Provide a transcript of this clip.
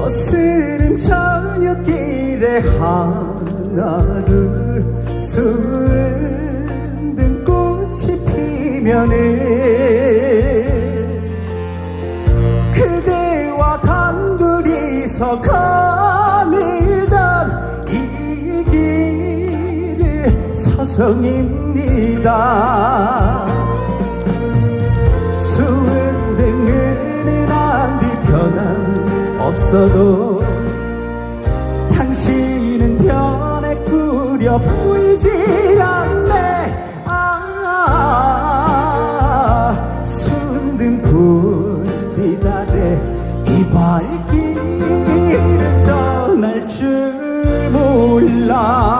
거스름 저녁길에 하나 둘 수은등 꽃이 피면은 그대와 단둘이서 가밀던 이 길을 서성입니다. 수은등 은은한 비편은 없어도 당신은 변해 꾸려 보이질 않네. 아 순등 불빛 아래 이 발길은 떠날 줄 몰라